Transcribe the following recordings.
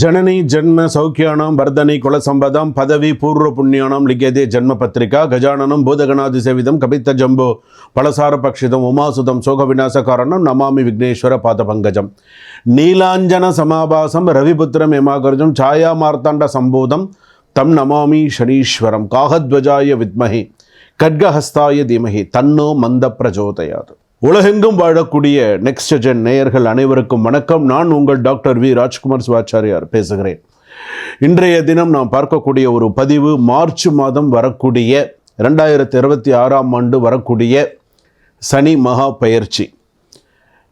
ஜனனி ஜென்ம சௌக்கியானம் பர்தனி குலசம்பதம் பதவி பூர்வ புண்ணியானம் லிங்கதே ஜென்ம பத்திரிகா கஜானனம் பூதகணாதி சேவிதம் கபித்த ஜம்போ பலசார பக்ஷிதம் உமாசுதம் சோக விநாசகாரணம் நமாமி விக்னேஸ்வர பாத பங்கஜம். நீலாஞ்சன சமாபாசம் ரவிபுத்திரம் ஏமாகர்ஜம் சாயா மார்த்தாண்ட சம்போதம் தம் நமாமி சனீஸ்வரம் காகத்வஜாய வித்மகி கட்கஹஸ்தாய தீமகி தன்னோ மந்த பிரஜோதயாது. உலகெங்கும் வாழக்கூடிய நெக்ஸ்ட் ஜென் நேயர்கள் அனைவருக்கும் வணக்கம். நான் உங்கள் டாக்டர் வி. ராஜ்குமார் சிவாச்சாரியார் பேசுகிறேன். இன்றைய தினம் நாம் பார்க்கக்கூடிய ஒரு பதிவு மார்ச் மாதம் வரக்கூடிய ரெண்டாயிரத்தி இருபத்தி ஆறாம் ஆண்டு வரக்கூடிய சனி மகா பயிற்சி.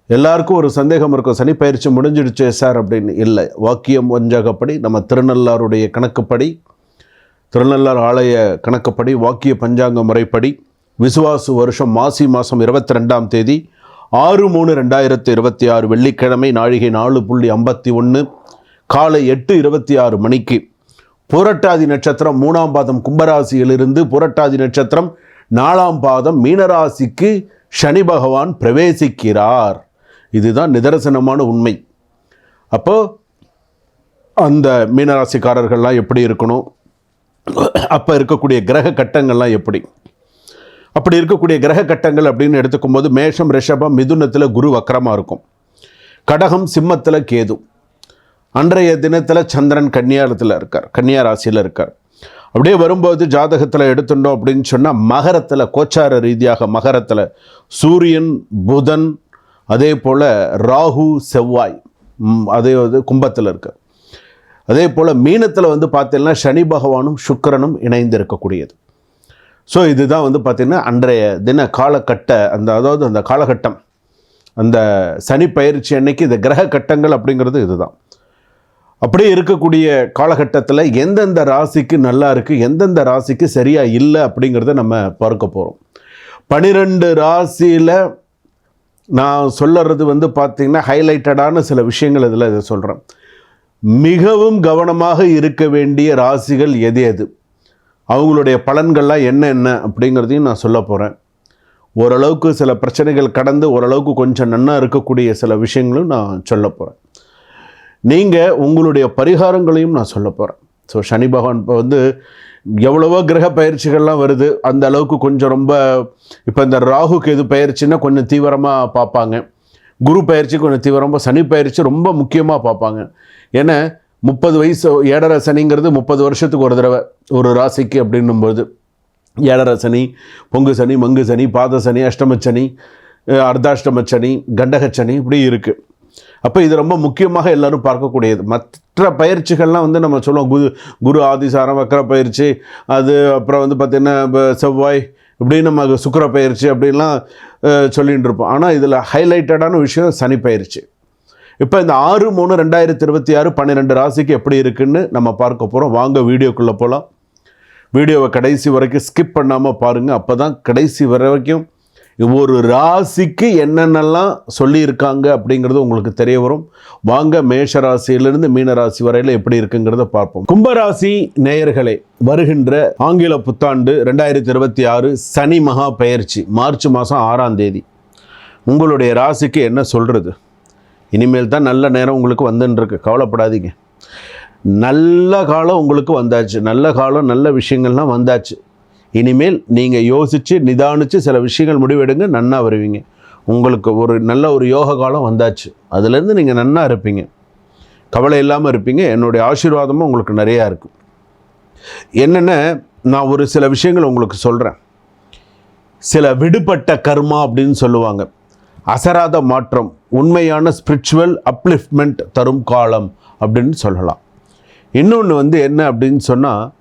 எல்லாருக்கும் ஒரு சந்தேகம் இருக்கும் சனி பயிற்சி முடிஞ்சிடுச்சே சார் அப்படின்னு? இல்லை. வாக்கியம் வஞ்சகப்படி நம்ம திருநள்ளாருடைய கணக்குப்படி திருநள்ளார் ஆலய கணக்குப்படி வாக்கிய பஞ்சாங்க முறைப்படி விசுவாசு வருஷம் மாசி மாதம் இருபத்தி ரெண்டாம் தேதி ஆறு மூணு ரெண்டாயிரத்தி இருபத்தி ஆறு வெள்ளிக்கிழமை நாழிகை நாலு புள்ளி ஐம்பத்தி ஒன்று காலை எட்டு இருபத்தி ஆறு மணிக்கு. புரட்டாதி நட்சத்திரம் மூணாம் பாதம் கும்பராசியிலிருந்து புரட்டாதி நட்சத்திரம் நாலாம் பாதம் மீனராசிக்கு சனி பகவான் பிரவேசிக்கிறார். இதுதான் நிதர்சனமான உண்மை. அப்போ அந்த மீனராசிக்காரர்கள்லாம் எப்படி இருக்கணும்? அப்போ இருக்கக்கூடிய கிரக கட்டங்கள்லாம் எப்படி? அப்படி இருக்கக்கூடிய கிரக கட்டங்கள் அப்படின்னு எடுத்துக்கும் போது மேஷம் ரிஷபம் மிதுனத்தில் குரு வக்கரமாக இருக்கும். கடகம் சிம்மத்தில் கேது. அன்றைய தினத்தில் சந்திரன் கன்னியாரத்தில் இருக்கார் கன்னியா ராசியில் இருக்கார். அப்படியே வரும்போது ஜாதகத்தில் எடுத்துட்டோம் அப்படின்னு சொன்னால் மகரத்தில் கோச்சார ரீதியாக மகரத்தில் சூரியன் புதன் அதே போல் ராகு செவ்வாய் அதே வந்து கும்பத்தில் இருக்கார். அதே போல் மீனத்தில் வந்து பார்த்தீங்கன்னா சனி பகவானும் சுக்கிரனும் இணைந்து இருக்கக்கூடியது ஸோ இதுதான் வந்து பார்த்திங்கன்னா அன்றைய தின காலகட்ட அந்த அதாவது அந்த காலகட்டம் அந்த சனி பயிற்சி அன்னைக்கு இந்த கிரக கட்டங்கள் அப்படிங்கிறது இதுதான். அப்படியே இருக்கக்கூடிய காலகட்டத்தில் எந்தெந்த ராசிக்கு நல்லா இருக்குது எந்தெந்த ராசிக்கு சரியாக இல்லை அப்படிங்கிறத நம்ம பார்க்க போகிறோம் பனிரெண்டு ராசியில் நான் சொல்லறது வந்து பார்த்திங்கன்னா ஹைலைட்டடான சில விஷயங்கள் இதில் இதை சொல்கிறேன் மிகவும் கவனமாக இருக்க வேண்டிய ராசிகள் எது எது? அவங்களுடைய பலன்கள்லாம் என்ன என்ன அப்படிங்கிறதையும் நான் சொல்ல போகிறேன் ஓரளவுக்கு சில பிரச்சனைகள் கடந்து ஓரளவுக்கு கொஞ்சம் நன்னாக இருக்கக்கூடிய சில விஷயங்களும் நான் சொல்ல போகிறேன் நீங்கள் உங்களுடைய பரிகாரங்களையும் நான் சொல்ல போகிறேன் ஸோ சனி பகவான் இப்போ வந்து எவ்வளவோ கிரக பயிற்சிகள்லாம் வருது. அந்த அளவுக்கு கொஞ்சம் ரொம்ப இப்போ இந்த ராகுக்கு எது பயிற்சின்னா கொஞ்சம் தீவிரமாக பார்ப்பாங்க. குரு பயிற்சி கொஞ்சம் தீவிரமாக சனி பயிற்சி ரொம்ப முக்கியமாக பார்ப்பாங்க. ஏன்னா முப்பது வயசு ஏழரை சனிங்கிறது முப்பது வருஷத்துக்கு ஒரு தடவை ஒரு ராசிக்கு அப்படின்னும்போது ஏழரை சனி பொங்கு சனி மங்கு சனி பாத சனி அஷ்டம சனி அஹ் அர்த்தாஷ்டம சனி கண்டக சனி இப்படி இருக்குது அப்போ இது ரொம்ப முக்கியமாக எல்லோரும் பார்க்கக்கூடியது. மற்ற பயிற்சிகள்லாம் வந்து நம்ம சொல்லுவோம். குரு குரு ஆதிசாரம் வக்கர பயிற்சி அது அப்புறம் வந்து பார்த்திங்கன்னா இப்போ செவ்வாய் இப்படி நம்ம சுக்கிர பயிற்சி அப்படின்லாம் சொல்லிகிட்டு சொல்லிட்டு இருப்போம். ஆனால் இதில் ஹைலைட்டடான விஷயம் சனி பயிற்சி. இப்போ இந்த ஆறு மூணு ரெண்டாயிரத்தி இருபத்தி ஆறு பன்னிரெண்டு ராசிக்கு எப்படி இருக்குன்னு நம்ம பார்க்க போகிறோம் வாங்க வீடியோக்குள்ளே போகலாம் வீடியோவை கடைசி வரைக்கும் ஸ்கிப் பண்ணாமல் பாருங்கள் அப்போ தான் கடைசி வரைக்கும் ஒரு ராசிக்கு என்னென்னலாம் சொல்லியிருக்காங்க அப்படிங்கிறது உங்களுக்கு தெரிய வரும். வாங்க மேஷ ராசியிலிருந்து மீன ராசி வரையில் எப்படி இருக்குங்கிறத பார்ப்போம். கும்பராசி நேயர்களே வருகின்ற ஆங்கில புத்தாண்டு ரெண்டாயிரத்தி இருபத்தி ஆறு சனி மகா பயிற்சி மார்ச் மாதம் ஆறாம் தேதி. உங்களுடைய ராசிக்கு என்ன சொல்கிறது இனிமேல் தான் நல்ல நேரம் உங்களுக்கு வந்துன்னு கவலைப்படாதீங்க. நல்ல காலம் உங்களுக்கு வந்தாச்சு. நல்ல காலம் நல்ல விஷயங்கள்லாம் வந்தாச்சு. இனிமேல் நீங்கள் யோசித்து நிதானித்து சில விஷயங்கள் முடிவெடுங்க நன்னா வருவீங்க. உங்களுக்கு ஒரு நல்ல ஒரு யோக காலம் வந்தாச்சு. அதுலேருந்து நீங்கள் நன்னா இருப்பீங்க. கவலை இல்லாமல் இருப்பீங்க. என்னுடைய ஆசீர்வாதமும் உங்களுக்கு நிறையா இருக்கும். என்னென்ன நான் ஒரு சில விஷயங்கள் உங்களுக்கு சொல்கிறேன் சில விடுபட்ட கர்மா அப்படின்னு சொல்லுவாங்க. அசராத மாற்றம். உண்மையான ஸ்பிரிச்சுவல் அப்லிஃப்ட்மெண்ட் தரும் காலம் அப்படின்னு சொல்லலாம். இன்னொன்று வந்து என்ன அப்படின்னு சொன்னால்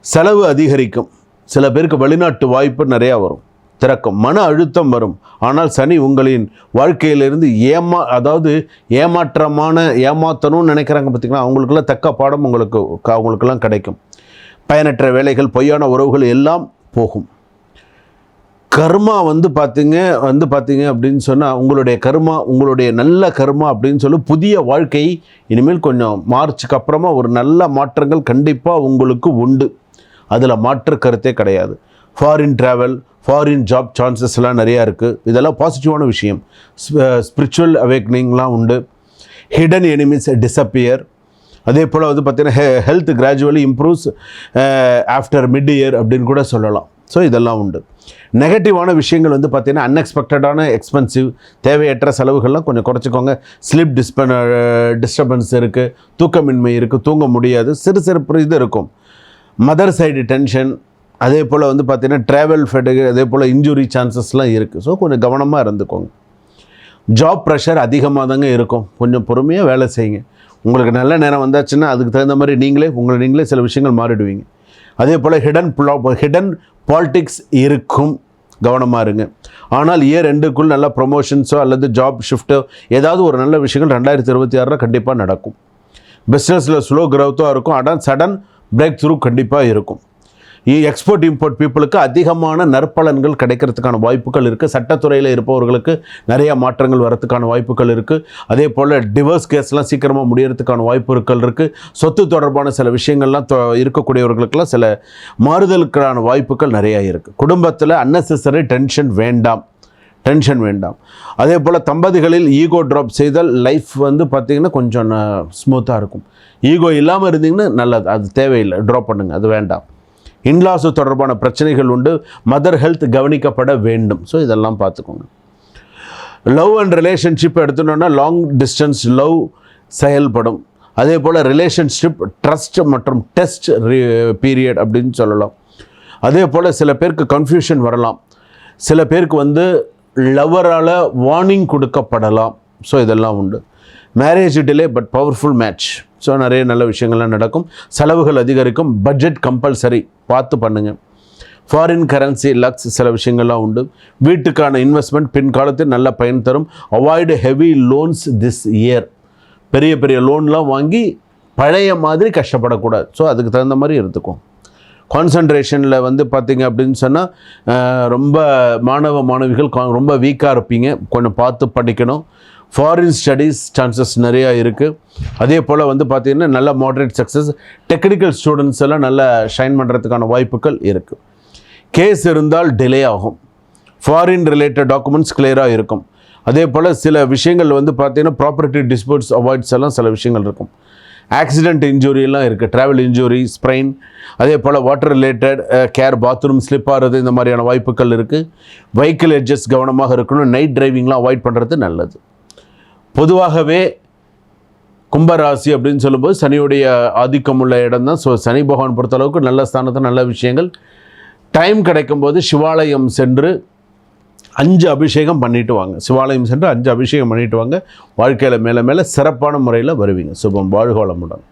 செலவு அதிகரிக்கும். சில பேருக்கு வெளிநாட்டு வாய்ப்பு நிறையா வரும். திறக்கும். மன அழுத்தம் வரும். ஆனால் சனி உங்களின் வாழ்க்கையிலிருந்து ஏமா அதாவது ஏமாற்றமான ஏமாற்றணும்னு நினைக்கிறாங்க பார்த்தீங்களா அவங்களுக்குலாம் தக்க பாடம் உங்களுக்கு அவங்களுக்கெல்லாம் கிடைக்கும். பயனற்ற வேலைகள் பொய்யான உறவுகள் எல்லாம் போகும். கர்மா வந்து பார்த்தீங்க வந்து பார்த்தீங்க அப்படின்னு சொன்னால் உங்களுடைய கர்மா உங்களுடைய நல்ல கர்மா அப்படின்னு சொல்லி புதிய வாழ்க்கை இனிமேல் கொஞ்சம் மார்ச்சுக்கு அப்புறமா ஒரு நல்ல மாற்றங்கள் கண்டிப்பாக உங்களுக்கு உண்டு. அதில் மாற்று கருத்தே கிடையாது. ஃபாரின் ட்ராவல் ஃபாரின் ஜாப் சான்சஸ்லாம் நிறையா இருக்குது இதெல்லாம் பாசிட்டிவான விஷயம். ஸ்பிரிச்சுவல் அவேக்னிங்லாம் உண்டு. ஹிடன் எனிமிஸ் டிசப்பியர் அதே போல் வந்து பார்த்திங்கன்னா he health gradually improves after mid year அப்படின்னு கூட சொல்லலாம். ஸோ இதெல்லாம் உண்டு. நெகட்டிவான விஷயங்கள் வந்து பார்த்திங்கன்னா அன்எக்ஸ்பெக்டடான எக்ஸ்பென்சிவ் தேவையற்ற செலவுகள்லாம் கொஞ்சம் குறைச்சிக்கோங்க. ஸ்லிப் டிஸ்ப டிஸ்டர்பன்ஸ் இருக்குது தூக்கமின்மை இருக்குது தூங்க முடியாது சிறு சிறு இது இருக்கும். மதர் சைடு டென்ஷன் அதே போல் வந்து பார்த்திங்கன்னா ட்ராவல் ஃபெடு அதே போல் இன்ஜுரி சான்சஸ்லாம் இருக்குது ஸோ கொஞ்சம் கவனமாக இருந்துக்கோங்க. ஜாப் ப்ரெஷர் அதிகமாக தாங்க இருக்கும். கொஞ்சம் பொறுமையாக வேலை செய்யுங்க. உங்களுக்கு நல்ல நேரம் வந்தாச்சுன்னா அதுக்கு தகுந்த மாதிரி நீங்களே உங்களை நீங்களே சில விஷயங்கள் மாறிடுவீங்க. அதே போல் ஹிடன் ஹிடன் பாலிட்டிக்ஸ் இருக்கும். கவனமாக இருங்க. ஆனால் இயர் ரெண்டுக்குள் நல்ல ப்ரொமோஷன்ஸோ அல்லது ஜாப் ஷிஃப்ட்டோ ஏதாவது ஒரு நல்ல விஷயங்கள் ரெண்டாயிரத்தி இருபத்தி ஆறில் கண்டிப்பாக நடக்கும். பிஸ்னஸில் ஸ்லோ க்ரோத்தாக இருக்கும். ஆனால் சடன் பிரேக் த்ரூ கண்டிப்பாக இருக்கும். எக்ஸ்போர்ட் இம்போர்ட் பீப்புளுக்கு அதிகமான நற்பலன்கள் கிடைக்கிறதுக்கான வாய்ப்புகள் இருக்குது சட்டத்துறையில் இருப்பவர்களுக்கு நிறைய மாற்றங்கள் வரத்துக்கான வாய்ப்புகள் இருக்குது அதே போல் டிவோர்ஸ் கேஸ்லாம் சீக்கிரமாக முடியறதுக்கான வாய்ப்புகள் இருக்குது சொத்து தொடர்பான சில விஷயங்கள்லாம் தொ- இருக்கக்கூடியவர்களுக்கெல்லாம் சில மாறுதலுக்கான வாய்ப்புகள் நிறையா இருக்குது குடும்பத்தில் அன்னெசரி டென்ஷன் வேண்டாம். டென்ஷன் வேண்டாம். அதே போல் தம்பதிகளில் ஈகோ ட்ராப் செய்தால் லைஃப் வந்து பார்த்திங்கன்னா கொஞ்சம் ஸ்மூத்தாக இருக்கும். ஈகோ இல்லாமல் இருந்தீங்கன்னா நல்லது. அது தேவையில்லை. ட்ராப் பண்ணுங்கள் அது வேண்டாம். இன்லாஸு தொடர்பான பிரச்சனைகள் உண்டு. மதர் ஹெல்த் கவனிக்கப்பட வேண்டும். ஸோ இதெல்லாம் பார்த்துக்கோங்க. லவ் அண்ட் ரிலேஷன்ஷிப் எடுத்துனோன்னா லாங் டிஸ்டன்ஸ் லவ் செயல்படும். அதே போல் ரிலேஷன்ஷிப் ட்ரஸ்ட் மற்றும் டெஸ்ட் பீரியட் அப்படின்னு சொல்லலாம். அதே போல் சில பேருக்கு கன்ஃபியூஷன் வரலாம். சில பேருக்கு வந்து லவரால் வார்னிங் கொடுக்கப்படலாம். ஸோ இதெல்லாம் உண்டு. Marriage delay but powerful match so நிறைய நல்ல விஷயங்கள்லாம் நடக்கும். செலவுகள் அதிகரிக்கும். பட்ஜெட் கம்பல்சரி பார்த்து பண்ணுங்கள் ஃபாரின் கரன்சி லக்ஸ் சில விஷயங்கள்லாம் உண்டு. வீட்டுக்கான இன்வெஸ்ட்மெண்ட் பின்காலத்தில் நல்ல பயன் தரும். Avoid heavy loans this year பெரிய பெரிய லோன்லாம் வாங்கி பழைய மாதிரி கஷ்டப்படக்கூடாது. ஸோ அதுக்கு தகுந்த மாதிரி இருந்துக்கும் கான்சன்ட்ரேஷனில் வந்து பார்த்திங்க அப்படின்னு சொன்னால் ரொம்ப மாணவ மாணவிகள் ரொம்ப வீக்காக இருப்பீங்க. கொஞ்சம் பார்த்து படிக்கணும். ஃபாரின் ஸ்டடீஸ் சான்சஸ் நிறையா இருக்குது அதே போல் வந்து பார்த்திங்கன்னா நல்ல மாடரேட் சக்ஸஸ் டெக்னிக்கல் ஸ்டூடெண்ட்ஸ் எல்லாம் நல்லா ஷைன் பண்ணுறதுக்கான வாய்ப்புகள் இருக்குது கேஸ் இருந்தால் டிலே ஆகும். ஃபாரின் ரிலேட்டட் டாக்குமெண்ட்ஸ் கிளியராக இருக்கும். அதே போல் சில விஷயங்கள் வந்து பார்த்தீங்கன்னா ப்ராப்பர்ட்டி டிஸ்பியூட்ஸ் அவாய்ட்ஸ் எல்லாம் சில விஷயங்கள் இருக்கும். ஆக்சிடென்ட் இன்ஜுரியெல்லாம் இருக்குது ட்ராவல் இன்ஜுரி ஸ்ப்ரெயின் அதே போல் water related care bathroom slip ஆகிறது இந்த மாதிரியான வாய்ப்புகள் இருக்குது வெஹிக்கிள் எட்ஜஸ் கவனமாக இருக்கணும். நைட் டிரைவிங்லாம் அவாய்ட் பண்ணுறது நல்லது. பொதுவாகவே கும்பராசி அப்படின்னு சொல்லும்போது சனியுடைய ஆதிக்கம் உள்ள இடம் தான் ஸோ சனி பகவான் பொறுத்தளவுக்கு நல்ல ஸ்தானத்தில் நல்ல விஷயங்கள். டைம் கிடைக்கும்போது சிவாலயம் சென்று அஞ்சு அபிஷேகம் பண்ணிட்டு வாங்க. சிவாலயம் சென்று அஞ்சு அபிஷேகம் பண்ணிட்டு வாங்க. வாழ்க்கையில் மேலே மேலே சிறப்பான முறையில் வருவீங்க. சுபம் வாழ்கோளமுடன்.